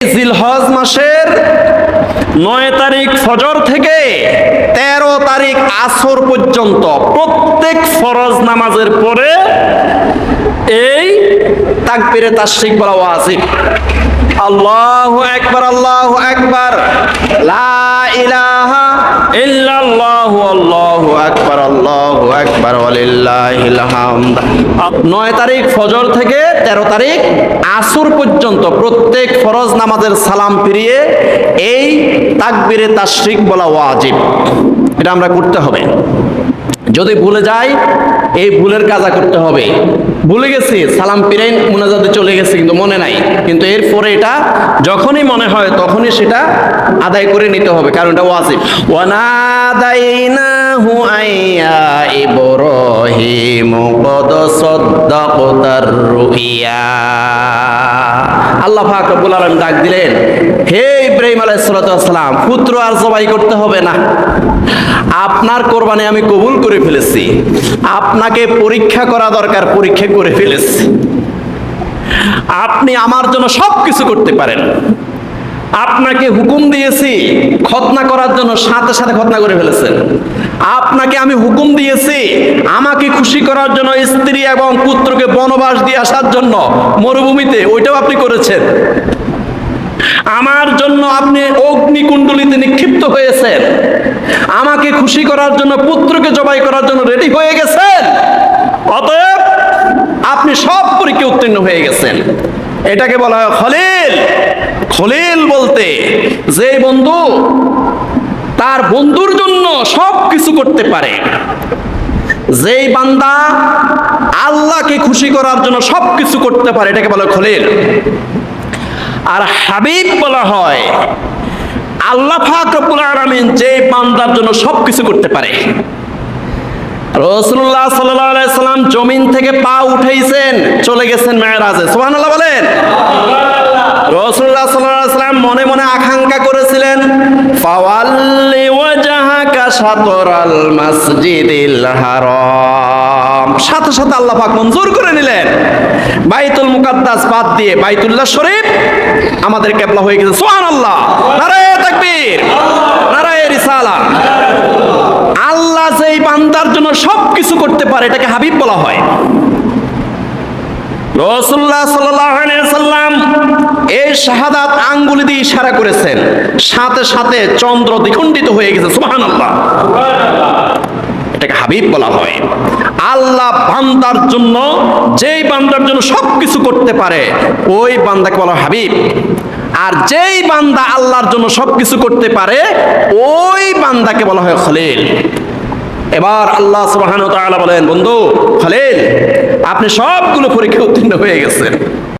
জিলহজ মাসের নয় তারিখ ফজর থেকে তেরো তারিখ আসর পর্যন্ত প্রত্যেক ফরজ নামাজের পরে এই তাকবিরে তাশরিক বলা ওয়াজিব। আল্লাহু আকবার আল্লাহু আকবার। লা ইলাহা ইল্লাল্লাহু। আকবার নয় তারিখ ফজর থেকে তেরো তারিখ আসর পর্যন্ত প্রত্যেক ফরজ নামাজের সালাম ফিরিয়ে এই তাকবিরে তাশরিক বলা ওয়াজিব। এটা আমরা করতে হবে। যদি ভুলে যাই, এই ভুলের কাজা করতে হবে। ভুলে গেছি, সালাম পিরাইন মুনাজাতে চলে গেছে, কিন্তু মনে নাই। কিন্তু এরপরে এটা যখনই মনে হয় তখনই সেটা আদায় করে নিতে হবে কারণ এটা ওয়াজিব। ওয়ানাদাইনাহু আইয়া ইব্রাহিম কদ সাদ্দাকতার রুইয়া। আল্লাহ পাক রব্বুল আলামিন ডাক দিলেন হে ইব্রাহিম আলাইহিস সালাতু ওয়াসসালাম পুত্র আর জবাই করতে হবে না। আপনার কোরবানি আমি কবুল করে ফেলেছি। আপনাকে পরীক্ষা করা দরকার পরীক্ষা করে ফেলেছি। আপনি আমার জন্য সব কিছু করতে পারেন। আপনাকে হুকুম দিয়েছি খতনা করার জন্য, সাথে সাথে খতনা করে ফেলেছেন। আপনাকে আমি হুকুম দিয়েছি আমাকে খুশি করার জন্য, স্ত্রী এবং পুত্রকে বনবাস দিয়ে আসার জন্য, মরুভূমিতে, ওইটাও আপনি করেছেন। আমার জন্য আপনি অগ্নিকুণ্ডলিতে নিক্ষিপ্ত হয়েছেন। আমাকে খুশি করার জন্য, পুত্রকে জবাই করার জন্য রেডি হয়ে গেছেন। অতএব আপনি সব পরীক্ষা উত্তীর্ণ হয়ে গেছেন। এটাকে বলা হয় খলিল। খলিল বলতে যে বন্ধু তার বন্ধুর জন্য সব কিছু করতে পারে। যেই বান্দা আল্লাহকে খুশি করার জন্য সব কিছু করতে পারে, এটাকে বলা হয় খলিল। আর হাবিব বলা হয়, আল্লাহ পাক রব্বুল আলামিন যে বান্দার জন্য সবকিছু করতে পারে। রসুল্লাহ সাল্লাম জমিন থেকে পা উঠাইছেন, চলে গেছেন মেয়েরাজে। সুবহানাল্লাহ বলেন। রসুল্লাহ সাল্লাম মনে মনে আকাঙ্ক্ষা করেছিলেন, ফাওয়াল্লি ওয়াজাহাকা শাতরাল মাসজিদিল হারাম। সাথে সাথে আল্লাহ পাক মঞ্জুর করে নিলেন। বাইতুল মুকাদ্দাস বাদ দিয়ে বাইতুল্লাহ শরীফ আমাদের কেবলা হয়ে গেছে। সুবহানাল্লাহ। নারায়ে তাকবীর। নারায়ে রিসালা আল্লাহ যেই বান্দার জন্য সব কিছু করতে পারে, এটাকে হাবিব বলা হয়। রসুল্লাহ সাল্লাম এই শাহাদাত আঙ্গুলি দিয়ে ইশারা করেছেন। সাথে সাথে চন্দ্র দ্বিখণ্ডিত হয়ে গেছে সুহান আল্লাহ এটাকে হাবিব বলা হয়। আল্লাহ বান্দার জন্য, যেই বান্দার জন্য সব কিছু করতে পারে, ওই বান্দাকে বলা হয় হাবিব। আর যেই বান্দা আল্লাহর জন্য সব কিছু করতে পারে, ওই বান্দাকে বলা হয় খলিল। এবার আল্লাহ তাআলা বলেন, বন্ধু, খলিল, আপনি সবগুলো পরীক্ষা উত্তীর্ণ হয়ে গেছেন।